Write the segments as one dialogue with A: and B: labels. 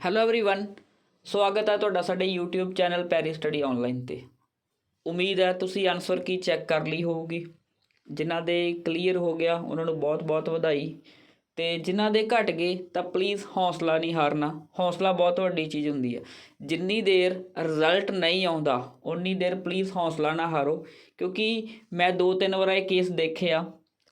A: Hello everyone ਸਵਾਗਤ ਹੈ ਤੁਹਾਡਾ ਸਾਡੇ YouTube channel Perry study online ਤੇ ਉਮੀਦ ਹੈ ਤੁਸੀਂ ਆਨਸਰ ਕੀ ਚੈੱਕ ਕਰ ਲਈ ਹੋਊਗੀ ਜਿਨ੍ਹਾਂ ਦੇ ਕਲੀਅਰ ਹੋ ਗਿਆ ਉਹਨਾਂ ਨੂੰ ਬਹੁਤ-ਬਹੁਤ ਵਧਾਈ ਤੇ ਜਿਨ੍ਹਾਂ ਦੇ ਘਟ ਗਏ ਤਾਂ ਪਲੀਜ਼ ਹੌਸਲਾ ਨਹੀਂ ਹਾਰਨਾ ਹੌਸਲਾ ਬਹੁਤ ਵੱਡੀ ਚੀਜ਼ ਹੁੰਦੀ ਹੈ ਜਿੰਨੀ ਦੇਰ ਰਿਜ਼ਲਟ ਨਹੀਂ ਆਉਂਦਾ ਉਨੀ ਦੇਰ ਪਲੀਜ਼ ਹੌਸਲਾ ਨਾ ਹਾਰੋ ਕਿਉਂਕਿ ਮੈਂ ਦੋ ਤਿੰਨ ਵਾਰ ਇਹ ਕੇਸ ਦੇਖਿਆ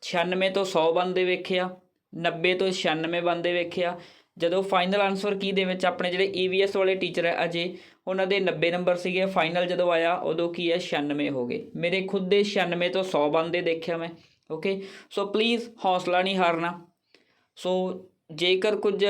A: 96 ਤੋਂ 100 ਬੰਦੇ ਵੇਖਿਆ 90 ਤੋਂ 96 ਬੰਦੇ ਵੇਖਿਆ ਜਦੋਂ ਫਾਈਨਲ ਆਨਸਰ ਕੀ ਦੇ ਵਿੱਚ ਆਪਣੇ ਜਿਹੜੇ EVS ਵਾਲੇ ਟੀਚਰ ਹੈ ਅਜੇ, ਉਹਨਾਂ ਦੇ 90 ਨੰਬਰ ਸੀਗੇ ਫਾਈਨਲ ਜਦੋਂ ਆਇਆ, ਉਦੋਂ ਕੀ ਹੈ? 96 ਹੋ ਗਏ। ਮੇਰੇ ਖੁਦ ਦੇ 96 ਤੋਂ 100 ਬੰਦੇ ਦੇਖਿਆ ਮੈਂ ਓਕੇ ਸੋ ਪਲੀਜ਼ ਹੌਸਲਾ ਨਹੀਂ ਹਾਰਨਾ। ਸੋ ਜੇਕਰ ਕੁਝ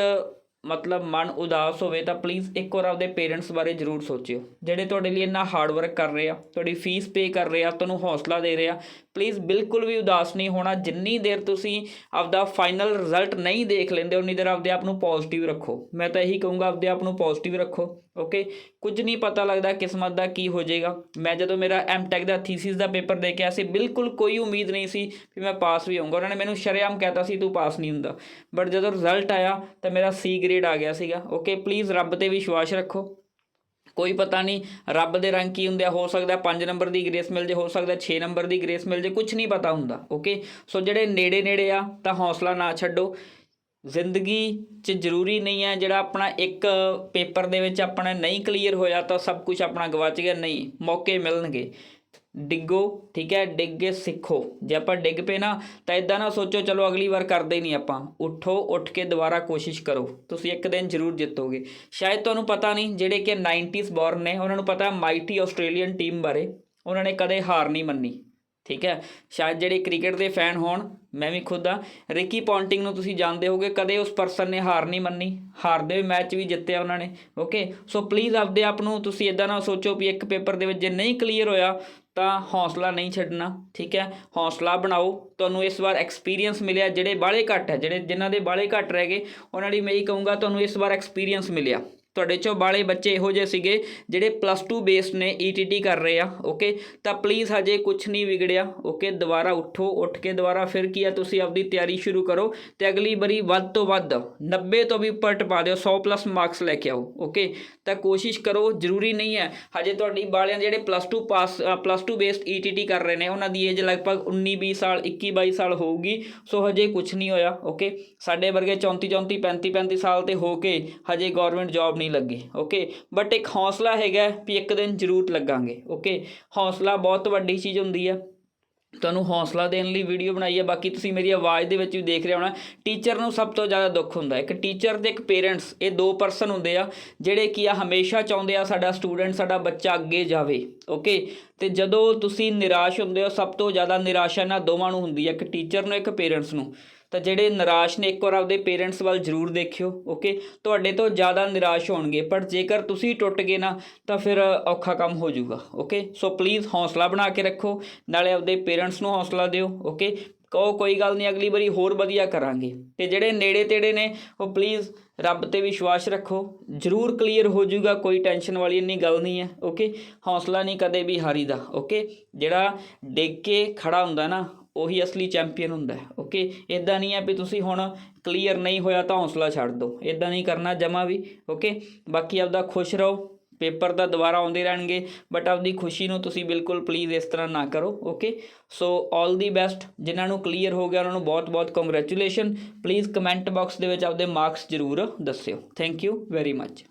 A: ਮਤਲਬ ਮਨ ਉਦਾਸ ਹੋਵੇ ਤਾਂ ਪਲੀਜ਼ ਇੱਕ ਵਾਰ ਆਪਦੇ ਪੇਰੈਂਟਸ ਬਾਰੇ ਜ਼ਰੂਰ ਸੋਚਿਓ। ਜਿਹੜੇ ਤੁਹਾਡੇ ਲਈ ਇੰਨਾ ਹਾਰਡ ਵਰਕ ਕਰ ਰਹੇ ਆ, ਤੁਹਾਡੀ ਫੀਸ ਪੇ ਕਰ ਰਹੇ ਆ, ਤੁਹਾਨੂੰ ਹੌਸਲਾ ਦੇ ਰਹੇ ਆ ਪਲੀਜ਼ ਬਿਲਕੁਲ ਵੀ ਉਦਾਸ ਨਹੀਂ ਹੋਣਾ। ਜਿੰਨੀ ਦੇਰ ਤੁਸੀਂ ਆਪਦਾ ਫਾਈਨਲ ਰਿਜ਼ਲਟ ਨਹੀਂ ਦੇਖ ਲੈਂਦੇ, ਉਨੀ ਦੇਰ ਆਪਦੇ ਆਪ ਨੂੰ ਪੋਜ਼ਿਟਿਵ ਰੱਖੋ। ਮੈਂ ਤਾਂ ਇਹੀ ਕਹੂੰਗਾ, ਆਪਦੇ ਆਪ ਨੂੰ ਪੋਜ਼ਿਟਿਵ ਰੱਖੋ ਓਕੇ ਕੁਝ ਨਹੀਂ ਪਤਾ ਲੱਗਦਾ ਕਿਸਮਤ ਦਾ ਕੀ ਹੋ ਜਾਏਗਾ। ਮੈਂ ਜਦੋਂ ਮੇਰਾ ਐਮਟੈਕ ਦਾ ਥੀਸਿਸ ਦਾ ਪੇਪਰ ਦੇ ਕੇ ਆਇਆ ਸੀ, ਬਿਲਕੁਲ ਕੋਈ ਉਮੀਦ ਨਹੀਂ ਸੀ ਕਿ ਮੈਂ ਪਾਸ ਵੀ ਹੋਊਂਗਾ। ਉਹਨਾਂ ਨੇ ਮੈਨੂੰ ਸ਼ਰੇਆਮ ਕਹਿਤਾ ਸੀ, ਤੂੰ ਪਾਸ ਨਹੀਂ ਹੁੰਦਾ। ਬਟ ਜਦੋਂ ਰਿਜ਼ਲਟ ਆਇਆ, ਤਾਂ ਮੇਰਾ ਸੀ ਗ੍ਰੇਡ ਆ ਗਿਆ ਸੀਗਾ। ਓਕੇ ਪਲੀਜ਼ ਰੱਬ ਤੇ ਵਿਸ਼ਵਾਸ ਰੱਖੋ। ਕੋਈ ਪਤਾ ਨਹੀਂ ਰੱਬ ਦੇ ਰੰਗ ਕੀ ਹੁੰਦੇ ਆ, ਹੋ ਸਕਦਾ 5 ਨੰਬਰ ਦੀ ਗ੍ਰੇਸ ਮਿਲ ਜੇ, ਹੋ ਸਕਦਾ 6 ਨੰਬਰ ਦੀ ਗ੍ਰੇਸ ਮਿਲ ਜੇ ਕੁਝ ਨਹੀਂ ਪਤਾ ਹੁੰਦਾ। ਓਕੇ ਸੋ ਜਿਹੜੇ ਨੇੜੇ ਨੇੜੇ ਆ, ਤਾਂ ਹੌਸਲਾ ਨਾ ਛੱਡੋ। ਜ਼ਿੰਦਗੀ 'ਚ ਜ਼ਰੂਰੀ ਨਹੀਂ ਹੈ ਜਿਹੜਾ ਆਪਣਾ ਇੱਕ ਪੇਪਰ ਦੇ ਵਿੱਚ ਆਪਣਾ ਨਹੀਂ ਕਲੀਅਰ ਹੋਇਆ ਤਾਂ ਸਭ ਕੁਝ ਆਪਣਾ ਗਵਾਚ ਗਿਆ, ਨਹੀਂ, ਮੌਕੇ ਮਿਲਣਗੇ। ਡਿੱਗੋ, ਠੀਕ ਹੈ, ਡਿੱਗ ਕੇ ਸਿੱਖੋ। ਜੇ ਆਪਾਂ ਡਿੱਗ ਪਏ ਨਾ, ਤਾਂ ਇਦਾਂ ਨਾ ਸੋਚੋ, ਚਲੋ ਅਗਲੀ ਵਾਰ ਕਰਦੇ ਨਹੀਂ ਆਪਾਂ। ਉਠੋ, ਉੱਠ ਕੇ ਦੁਬਾਰਾ ਕੋਸ਼ਿਸ਼ ਕਰੋ। ਤੁਸੀਂ ਇੱਕ ਦਿਨ ਜ਼ਰੂਰ ਜਿੱਤੋਗੇ। ਸ਼ਾਇਦ ਤੁਹਾਨੂੰ ਪਤਾ ਨਹੀਂ, ਜਿਹੜੇ ਕਿ 90s ਬੋਰਨ ਨੇ, ਉਹਨਾਂ ਨੂੰ ਪਤਾ ਮਾਈਟੀ ਆਸਟ੍ਰੇਲੀਅਨ ਟੀਮ ਬਾਰੇ। ਉਹਨਾਂ ਨੇ ਕਦੇ ਹਾਰ ਨਹੀਂ ਮੰਨੀ, ਠੀਕ ਹੈ। ਸ਼ਾਇਦ ਜਿਹੜੇ ਕ੍ਰਿਕਟ ਦੇ ਫੈਨ ਹੋਣ, ਮੈਂ ਵੀ ਖੁਦ ਆ ਰਿਕੀ ਪੌਂਟਿੰਗ ਨੂੰ ਤੁਸੀਂ ਜਾਣਦੇ ਹੋਗੇ, ਕਦੇ ਉਸ ਪਰਸਨ ਨੇ ਹਾਰ ਨਹੀਂ ਮੰਨੀ। ਹਾਰਦੇ ਹੋਏ ਮੈਚ ਵੀ ਜਿੱਤਿਆ ਉਹਨਾਂ ਨੇ ਓਕੇ ਸੋ ਪਲੀਜ਼ ਆਪਦੇ ਆਪ ਨੂੰ ਤੁਸੀਂ ਇਦਾਂ ਨਾ ਸੋਚੋ ਵੀ ਇੱਕ ਪੇਪਰ ਦੇ ਵਿੱਚ ਜੇ ਨਹੀਂ ਕਲੀਅਰ ਹੋਇਆ ਤਾਂ ਹੌਸਲਾ ਨਹੀਂ ਛੱਡਣਾ, ਠੀਕ ਹੈ? ਹੌਸਲਾ ਬਣਾਓ। ਤੁਹਾਨੂੰ ਇਸ ਵਾਰ ਐਕਸਪੀਰੀਅੰਸ ਮਿਲਿਆ, ਜਿਹੜੇ ਬਾਲੇ ਘੱਟ ਹੈ, ਜਿਹੜੇ ਜਿਨ੍ਹਾਂ ਦੇ ਬਾਲੇ ਘੱਟ ਰਹਿ ਗਏ, ਉਹਨਾਂ ਲਈ ਮੈਂ ਇਹ ਕਹੂੰਗਾ, ਤੁਹਾਨੂੰ ਇਸ ਵਾਰ ਐਕਸਪੀਰੀਅੰਸ ਮਿਲਿਆ। ਤੁਹਾਡੇ ਚੋਂ ਬਾਲੇ ਬੱਚੇ ਇਹੋ ਜਿਹੇ ਸੀਗੇ ਜਿਹੜੇ ਪਲੱਸ 2 ਬੇਸਡ ਨੇ ETT ਕਰ ਰਹੇ ਆ ਓਕੇ ਤਾਂ ਪਲੀਜ਼ ਹਜੇ ਕੁਝ ਨਹੀਂ ਵਿਗੜਿਆ ਓਕੇ ਦੁਬਾਰਾ ਉੱਠੋ, ਉੱਠ ਕੇ ਦੁਬਾਰਾ ਫਿਰ ਕੀ ਆ, ਤੁਸੀਂ ਆਪਦੀ ਤਿਆਰੀ ਸ਼ੁਰੂ ਕਰੋ ਤੇ ਅਗਲੀ ਵਾਰੀ ਵੱਧ ਤੋਂ ਵੱਧ 90 ਤੋਂ ਵੀ ਉੱਪਰ ਟਪਾ ਦਿਓ 100 ਪਲੱਸ ਮਾਰਕਸ ਲੈ ਕੇ ਆਓ ਓਕੇ ਤਾਂ ਕੋਸ਼ਿਸ਼ ਕਰੋ, ਜ਼ਰੂਰੀ ਨਹੀਂ ਹੈ ਹਜੇ ਤੁਹਾਡੀ ਬਾਲਿਆਂ ਜਿਹੜੇ plus 2 pass plus 2 based ETT ਕਰ ਰਹੇ ਨੇ, ਉਹਨਾਂ ਦੀ ਏਜ ਲਗਭਗ 19 20 ਸਾਲ 21 22 ਸਾਲ ਹੋਊਗੀ, ਸੋ ਹਜੇ ਕੁਝ ਨਹੀਂ ਹੋਇਆ ਓਕੇ ਸਾਡੇ ਵਰਗੇ 34 34 35 35 ਸਾਲ ਤੇ ਹੋ ਕੇ ਹਜੇ ਗਵਰਨਮੈਂਟ ਜੌਬ ਨਹੀਂ ਲੱਗੀ ਓਕੇ ਬਟ ਇੱਕ ਹੌਸਲਾ ਹੈਗਾ ਵੀ ਇੱਕ ਦਿਨ ਜ਼ਰੂਰ ਲੱਗਾਂਗੇ ਓਕੇ ਹੌਸਲਾ ਬਹੁਤ ਵੱਡੀ ਚੀਜ਼ ਹੁੰਦੀ ਹੈ ਤੁਹਾਨੂੰ ਹੌਸਲਾ ਦੇਣ ਲਈ ਵੀਡੀਓ ਬਣਾਈ ਹੈ ਬਾਕੀ ਤੁਸੀਂ ਮੇਰੀ ਆਵਾਜ਼ ਦੇ ਵਿੱਚ ਵੀ ਦੇਖ ਰਹੇ ਹੋਣਾ ਟੀਚਰ ਨੂੰ ਸਭ ਤੋਂ ਜ਼ਿਆਦਾ ਦੁੱਖ ਹੁੰਦਾ। ਇੱਕ ਟੀਚਰ ਤੇ ਇੱਕ ਪੇਰੈਂਟਸ ਇਹ ਦੋ ਪਰਸਨ ਹੁੰਦੇ ਆ, ਜਿਹੜੇ ਕੀ ਆ ਹਮੇਸ਼ਾ ਚਾਹੁੰਦੇ ਆ ਸਾਡਾ ਸਟੂਡੈਂਟ ਸਾਡਾ ਬੱਚਾ ਅੱਗੇ ਜਾਵੇ ਓਕੇ ਤੇ ਜਦੋਂ ਤੁਸੀਂ ਨਿਰਾਸ਼ ਹੁੰਦੇ ਹੋ, ਸਭ ਤੋਂ ਜ਼ਿਆਦਾ ਨਿਰਾਸ਼ਾ ਇਹਨਾਂ ਦੋਵਾਂ ਨੂੰ ਹੁੰਦੀ ਹੈ ਇੱਕ ਟੀਚਰ ਨੂੰ, ਇੱਕ ਪੇਰੈਂਟਸ ਨੂੰ। ਤਾਂ ਜਿਹੜੇ ਨਿਰਾਸ਼ ਨੇ, ਇੱਕ ਵਾਰ ਆਪਦੇ ਪੇਰੈਂਟਸ ਵੱਲ ਜ਼ਰੂਰ ਦੇਖਿਓ ਓਕੇ ਤੁਹਾਡੇ ਤੋਂ ਜ਼ਿਆਦਾ ਨਿਰਾਸ਼ ਹੋਣਗੇ ਪਰ ਜੇਕਰ ਤੁਸੀਂ ਟੁੱਟ ਗਏ ਨਾ, ਤਾਂ ਫਿਰ ਔਖਾ ਕੰਮ ਹੋ ਜਾਊਗਾ ਓਕੇ ਸੋ ਪਲੀਜ਼ ਹੌਸਲਾ ਬਣਾ ਕੇ ਰੱਖੋ, ਨਾਲੇ ਆਪਦੇ ਪੇਰੈਂਟਸ ਨੂੰ ਹੌਸਲਾ ਦਿਓ ਓਕੇ ਕਹੋ ਕੋਈ ਗੱਲ ਨਹੀਂ, ਅਗਲੀ ਵਾਰੀ ਹੋਰ ਵਧੀਆ ਕਰਾਂਗੇ। ਤੇ ਜਿਹੜੇ ਨੇੜੇ ਤੇੜੇ ਨੇ, ਉਹ ਪਲੀਜ਼ ਰੱਬ ਤੇ ਵਿਸ਼ਵਾਸ ਰੱਖੋ, ਜ਼ਰੂਰ ਕਲੀਅਰ ਹੋ ਜਾਊਗਾ, ਕੋਈ ਟੈਨਸ਼ਨ ਵਾਲੀ ਇੰਨੀ ਗੱਲ ਨਹੀਂ ਹੈ ਓਕੇ ਹੌਸਲਾ ਨਹੀਂ ਕਦੇ ਵੀ ਹਾਰੀਦਾ ਓਕੇ ਜਿਹੜਾ ਡਿੱਗ ਕੇ ਖੜਾ ਹੁੰਦਾ ਨਾ ਉਹੀ ਅਸਲੀ ਚੈਂਪੀਅਨ ਹੁੰਦਾ ਓਕੇ ਇਦਾਂ ਨਹੀਂ ਹੈ ਵੀ ਤੁਸੀਂ ਹੁਣ ਕਲੀਅਰ ਨਹੀਂ ਹੋਇਆ ਤਾਂ ਹੌਸਲਾ ਛੱਡ ਦਿਓ ਇਦਾਂ ਨਹੀਂ ਕਰਨਾ ਜਮਾ ਵੀ ਓਕੇ ਬਾਕੀ ਆਪਦਾ ਖੁਸ਼ ਰਹੋ, ਪੇਪਰ ਤਾਂ ਦੁਬਾਰਾ ਆਉਂਦੇ ਰਹਿਣਗੇ ਬਟ ਆਪਦੀ ਖੁਸ਼ੀ ਨੂੰ ਤੁਸੀਂ ਬਿਲਕੁਲ ਪਲੀਜ਼ ਇਸ ਤਰ੍ਹਾਂ ਨਾ ਕਰੋ ਓਕੇ ਸੋ 올 ਦੀ ਬੈਸਟ ਜਿਨ੍ਹਾਂ ਨੂੰ ਕਲੀਅਰ ਹੋ ਗਿਆ, ਉਹਨਾਂ ਨੂੰ ਬਹੁਤ ਬਹੁਤ ਕੰਗ੍ਰੈਚੁਲੇਸ਼ਨ ਪਲੀਜ਼ ਕਮੈਂਟ ਬਾਕਸ ਦੇ ਵਿੱਚ ਆਪਦੇ ਮਾਰਕਸ ਜ਼ਰੂਰ ਦੱਸਿਓ ਥੈਂਕ ਯੂ ਵੈਰੀ ਮੱਚ